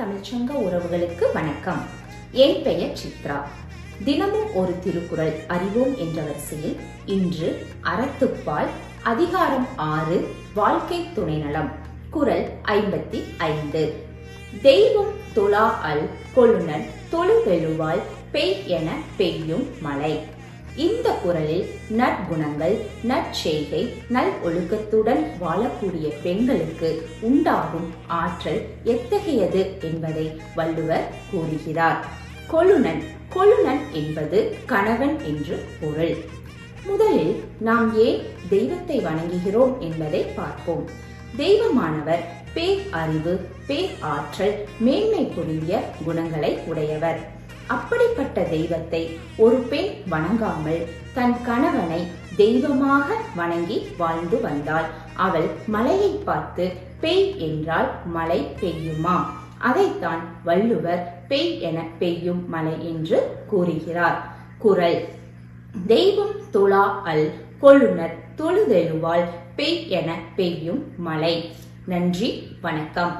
தமிழ்ச்சங்க உறவுகளுக்கு வணக்கம். என் பெயர் சித்ரா. தினமும் ஒரு திருக்குறள் அறிவோம் என்ற வரிசையில் இன்று அறத்துப்பால் அதிகாரம் ஆறு வாழ்க்கை துணை நலம் குரல் ஐம்பத்தி ஐந்து. தெய்வம் தொழா அல் கொழுநல் தொழுவெழுவாள் பெய் என பெய்யும் மலை இந்த குரலில் நற்குணங்கள் நற்செய்கை நல் ஒழுக்கத்துடன் வாழக்கூடிய பெண்களுக்கு உண்டாகும் ஆற்றல் எத்தகையது என்பதை வள்ளுவர் கூறுகிறார். கொழுநன் கொழுநன் என்பது கணவன் என்று பொருள். முதலில் நாம் ஏன் தெய்வத்தை வணங்குகிறோம் என்பதை பார்ப்போம். தெய்வமானவர் பேர் அறிவு பேர் ஆற்றல் மேன்மை புரிந்திய குணங்களை உடையவர். அப்படிப்பட்ட தெய்வத்தை ஒரு பெண் வணங்காமல் தன் கணவனை தெய்வமாக வணங்கி வாழ்ந்து வந்தாள். அவள் மலையை பார்த்து பெய் என்றால் மழை பெய்யுமா? அதைத்தான் வள்ளுவர் பெய் என பெய்யும் மலை என்று கூறுகிறார். குரல். தெய்வம் துலா அல் கொழுநர் தொழுதெழுவாள். பெய் என பெய்யும் மலை. நன்றி வணக்கம்.